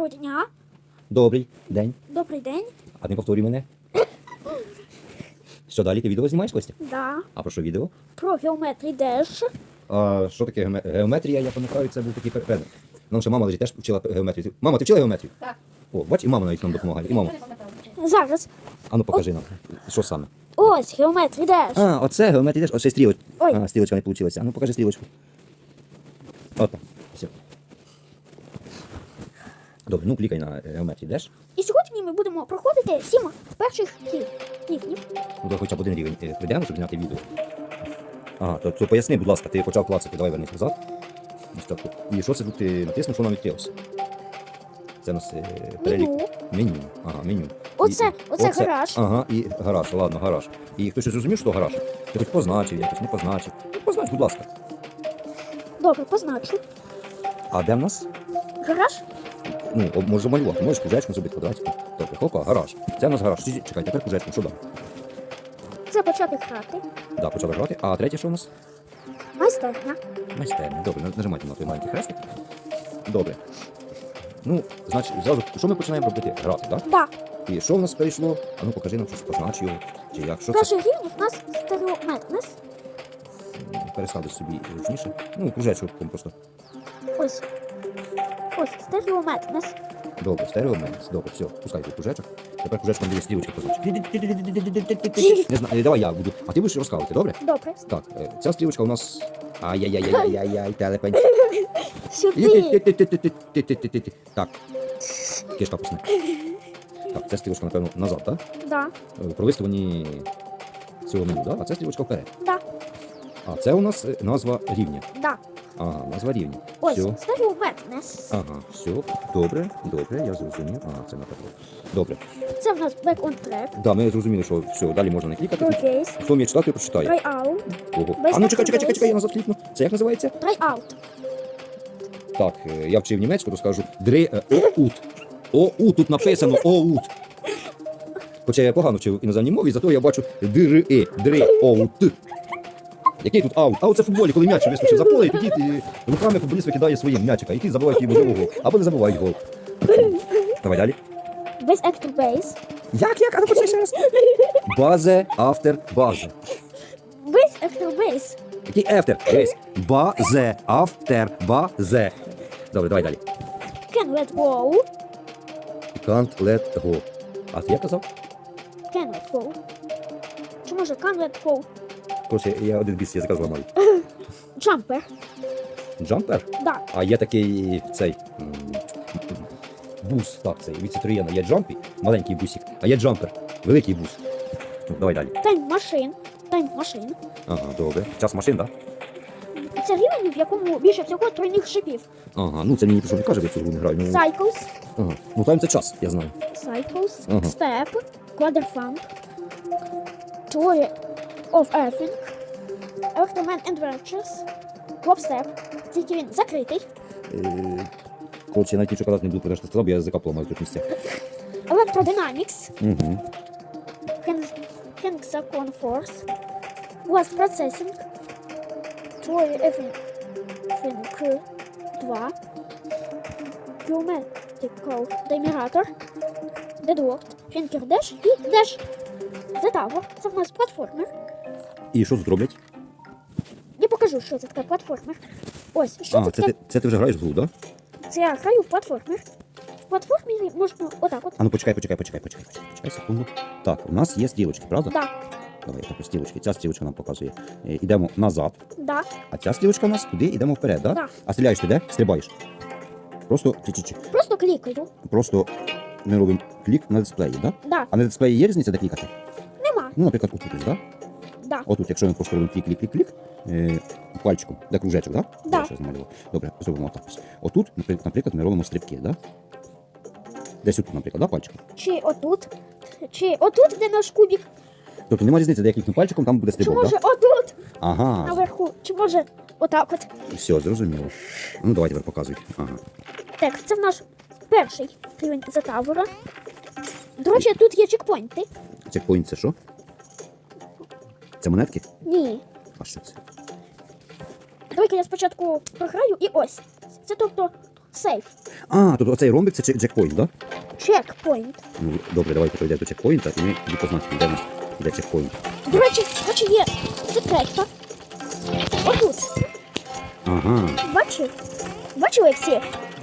Доброго дня. Добрий день. Добрий день. А не повторюй мене. Що далі? Ти відео знімаєш, Костя? Да. А про що відео? Про геометрії Деш. А що таке геоме- геометрія? Я пам'ятаю, це був такий предмет. Нам ще мама навіть теж вчила геометрію. Мама, ти вчила геометрію? Так. О, бач, і мама навіть нам допомагає. І мама. Зараз. А ну покажи нам. Що саме? Ось геометрії Деш. А, оце геометрія теж. Оце стрілочка. Ой. А, стрілочка не вийшла. А ну покажи стрілочку. От так. Добре, ну клікай на геометрію, йдеш? І сьогодні ми будемо проходити сім перших рівнів. Ну, хоча б один рівень е, пройдемо, щоб зняти відео. Ага, то, то поясни, будь ласка, ти почав клацати, давай вернись назад. Ось так. І що це тут ти натиснув, що нам відкрилося? Це у нас е, перелік. Меню. Меню. Ага, меню. Оце- І- оце гараж. Ага, і гараж, ладно, гараж. І хтось щось зрозумів, що гараж? Ти хоч позначив якось, не позначив. Ну, познач, будь ласка. Добре, позначу. А де в нас? Гараж. Ну, можеш малювати, можеш кружечком зробити квадратиком. Добре, хопа, гараж. Це в нас гараж. Сі- Чекай, тепер кружечком, що далі? Це почати грати. Да, почали грати. А третє що у нас? Майстерня. Майстерня. Добре, на- нажимайте на той маленький хрестик. Добре. Ну, значить, зразу, що ми починаємо робити? Грати, так? Да. І що в нас перейшло? А ну покажи нам щось, познач його. Чи як, що це? Перший рівень у нас стереометрис. Переставити собі зручніше. Ну, кружечком просто. Ось. Ось стереометрис. Добре, стереометрис. Добре, все, пускай той кружечок. Тепер кружечком буде стрілочки познач. Не знаю, давай я буду. А ти будеш розказувати, добре? Добре. Так, е, ця стрілочка у нас. Ай-яй-яй-яй-яй-яй, телепень. Сюди. Ти-ти-ти-ти-ти-ти-ти-ти-ти. Так. Кишка пусне. Так, це стрілочка, напевно, назад, так? Да. Пролистувані цього меню, так? А це стрілочка вперед. Да. А це у нас е, назва рівня. Да. Ага, назва рівня. Ось Все. стереометрис. Ага, все. Добре, добре, я зрозумів. Ага, це напевно. Добре. Це в нас back on track. Да, ми зрозуміли, що все, далі можна не клікати. Тут. Хто вміє читати, прочитає. Трайаут. Ого. А ну чекай, чекай, чекай, чекай, я назад клікну. Це як називається? Трайаут. Так, е, я вчив німецьку, то скажу дри е, оут. Оут, тут написано оут. Хоча я погано вчив іноземній мові, зато я бачу дри, е, дри, оут. Який тут аут? Аут це в футболі, коли м'яч вискочив за поле, і тоді ти руками футболіст викидає своїм м'ячика, і ти забиваєш йому можливо гол. Або не забувають гол. Давай далі. Без active base. Як, як? А ну почай ще раз. Базе, автор, базе. Без active base. Який автор? Дивись. Базе, автор, базе. Добре, давай далі. Can let go. Can't let go. А ти як казав? Can let go. Чи може can let go? Коротше, я один біс язика зламаю. Jumper. Джампер? Да. А є такий цей м, бус, так, цей від Citroёn. Є джампі, маленький бусик, а є джампер, великий бус. Ну, давай далі. Time machine. Ага, добре. Час машин, так? Це рівень, в якому більше всього тройних шипів. Ага, ну це мені що не каже, я цю гру не граю. Ну, Cycles. ага. ну тайм це час, я знаю. Cycles. Ага. Step. Quadrafunk. Theory of Adventures. Тільки він закритий. Е, Коротше, я навіть нічого казати не буду, що сказав, бо я язика поламаю тут місця. Electrodynamics. Угу. Hexagon Force. West Processing. Theory Everything 2. Geometrical Generator. Deadlocked. Finger Dash і Dash. The Tower. Це в нас платформер. І що тут роблять? Я покажу, що це таке платформер. Ось, що А, це це таке? ти, це ти вже граєш в гру. Да? Це я граю в платформер. В платформері можна отак от. А ну почекай, почекай, почекай, почекай, почекай, почекай секунду. Так, у нас є стрілочки, правда? Так, Давай, так, стрілочки. Ця стрілочка нам показує. Е, Ідемо назад. да, А ця стрілочка у нас куди? Йдемо вперед, да? Да. А стріляєш ти де? Стрибаєш. Просто чи-чи-чи. Просто клікаю. Просто ми робимо клік на дисплеї, да? Да, А на дисплеї є різниця, де клікати? нема. Ну, наприклад, отут, да? Да. Отут, якщо ми просто робимо клік-клік-клік-клік, е, пальчиком, де кружечок, да? Да. Я намалював. Добре, зробимо ось. Отут, наприклад, наприклад, ми робимо стрибки, да? Десь отут, наприклад, да, пальчиком. Чи отут, чи отут, де наш кубик, Тобто немає різниці, де я клікну пальчиком, там буде чи стрибок, може да? отут, Ага, наверху, чи може отак от. все, зрозуміло. Ну, давай тепер показуй. Ага. Так, це в наш перший рівень затавора. До речі, тут є чекпоінти. Чекпоінт це що? Це монетки? Ні. А що це? Давайте я спочатку програю і ось. Це тобто сейф. А, тобто оцей ромбик це чекпоінт, так? Чекпоінт. Ну, добре, давайте пройдемо до чекпоінта, і ми тоді позначимо, де в нас де чекпоінт. До речі, бачу, є секретка. Отут. Ага. Бачив? Бачили всі?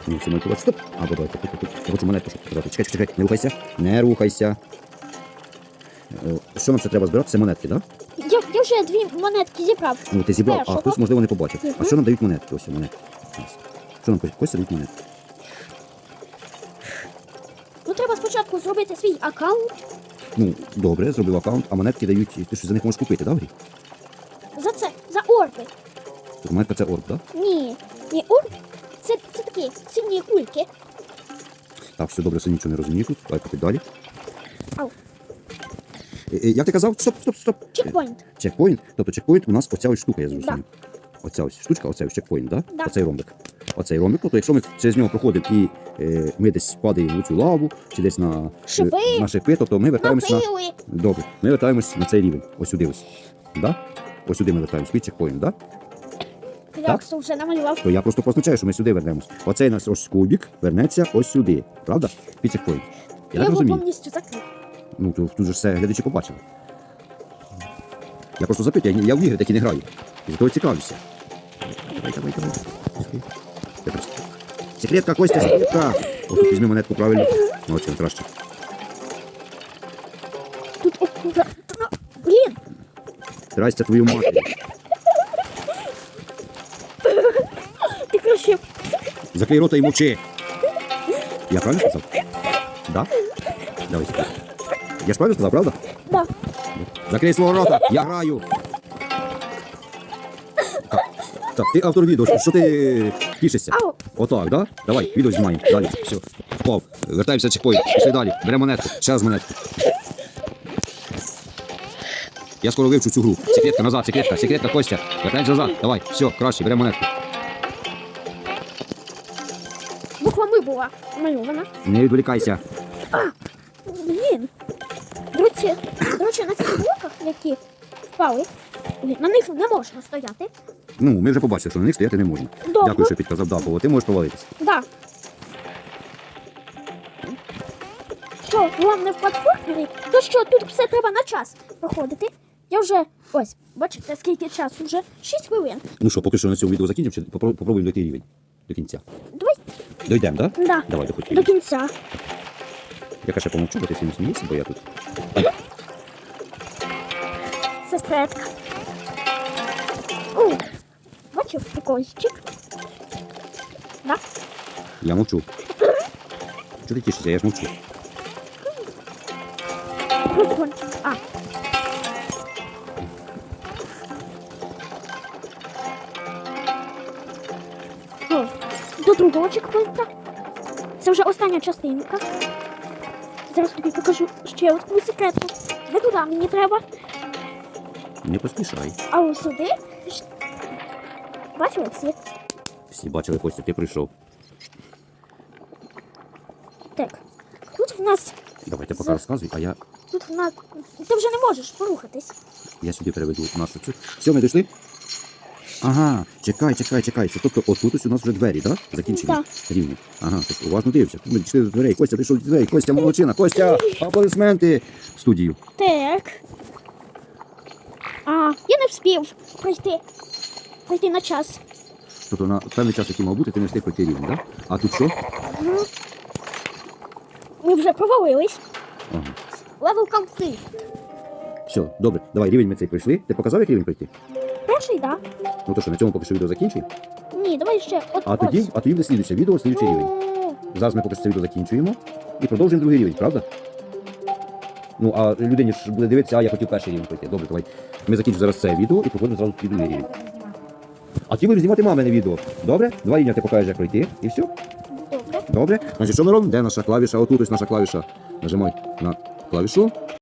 Ну, це монетку. Стоп! А, давайте, тут, тут, тут. Я хочу монетку, щоб показати. Чекай, чекай, чекай, не рухайся, не рухайся. Е, Що нам ще треба збирати? Це монетки, так? Да? Я, я вже дві монетки зібрав. Ну, ти зібрав, а Першого. хтось, можливо, не побачив. А що нам дають монетки? Ось монетки. Ось. Що нам Костя дають монетки? Ну треба спочатку зробити свій аккаунт. Ну, добре, зробив аккаунт, а монетки дають, ти що за них можеш купити, да, в грі? За це, за орби. Тобто монетка це орб, так? Да? Ні, ні, орб. Це, це такі сині кульки. Так, все добре, все нічого не розумію тут. Давай поки далі. Ау. Е, е, Як ти казав? Стоп, стоп, стоп. Чекпоінт. Чекпоінт. Тобто чекпоінт у нас оця ось штука, я зрозумів. Оця ось штучка, оцей ось чекпоінт, да? Да. Оцей ромбик. Оцей ромбик. Тобто, якщо ми через нього проходимо і е, ми десь падаємо у цю лаву, чи десь на е, Шипи. на шипи, тобто ми вертаємось на. Добре, ми вертаємось на цей рівень. Ось сюди ось. Да? Ось сюди ми вертаємось. Під чекпоінт, да? Як це вже намалював. То я просто позначаю, що ми сюди вернемось. Оцей наш ось кубик вернеться ось сюди. Правда? Під чекпоінт. Я Я так його розумію. повністю закрив. Ну, то, тут же все глядачі побачили. Я просто запитую, я, я в ігри такі не граю. І за того цікавлюся. Давай, давай, давай. Секретка, Костя, секретка. О, тут візьми монетку правильно. Молодче, краще. Тут. Блін, Здрасте твою матір. ти краще. Закрий рота і мовчи. Я правильно сказав? Да? Давай. секретку. Я ж правильно сказав, правда? Да. Закрий свого рота, я граю. Так, так, ти автор відео, що- що ти тішишся? Ау. Отак, да? Давай, відео знімаємо. Далі. Все. Впав. Вертаємося чекпоінт. Пішли далі. Беремо монетку. Ще раз монетку. Я скоро вивчу цю гру. Секретка назад, секретка, секретка, Костя. Вертаємося назад. Давай, все, краще, беремо монетку. Буква ми була намальована. Не відволікайся. Блін. До речі, на цих блоках, які впали, на них не можна стояти. Ну, ми вже побачили, що на них стояти не можна. Добре. Дякую, що підказав. Да, бо ти можеш провалитися. Да. Що, головне в платформері, то що тут все треба на час проходити. Я вже ось, бачите, скільки часу вже? 6 хвилин. Ну що, поки що на цьому відео закінчимо, чи попро- попробуємо дойти рівень до кінця. Давай Дойдемо, так? Да? Да. Давай, доходь. до кінця. Я ще помовчу, бо ти сильно смієшся, бо я тут. Секретка. О, бачив прикольчик. Да? Я мовчу. Чого ти тішишся? Я ж. Прикольчик. А. О, до другого чекпоінта. Це вже остання частинка. Зараз тобі покажу ще одну секретку. Не туди мені треба, Не поспішай. а ось сюди. Бачили всі? Всі бачили, Костя, ти прийшов. Так. Тут в нас. Давай, ти поки розказуй, а я, Тут в нас. Ти вже не можеш порухатись. я сюди переведу нашу цю. Все, ми дійшли? Ага, чекай, чекай, чекай. Це тобто отут ось у нас вже двері, так? Да? Закінчені Так. рівні. Ага, ти ж уважно дивишся. Ми дійшли до дверей. Костя, прийшов до дверей. Костя, молодчина. Костя, аплодисменти в студію. Так. А, я не встиг пройти. Пройти на час. Тобто на певний час, який мав бути, ти не встиг пройти рівень, так? Да? А тут що? Ну, Ми вже провалились. Ага. Level complete. Все, добре, давай, рівень ми цей пройшли. Ти показав, як рівень пройти? Перший, да? Ну то що, на цьому поки що відео закінчуємо. Ні, давай ще. От, А тоді, а тоді буде слідуюче відео, слідуючий рівень. Ну, Зараз ми поки що це відео закінчуємо і продовжуємо другий рівень, правда? Ну, а людині ж буде дивитися, а я хотів перший рівень пройти. Добре, давай. Ми закінчимо зараз це відео і проходимо зразу під другий рівень. А ті будемо знімати мамине відео. Добре? Два рівня ти покажеш, як пройти. І все. Добре. Добре. Значить, що ми робимо? Де наша клавіша? Отут ось наша клавіша. Нажимай на клавішу.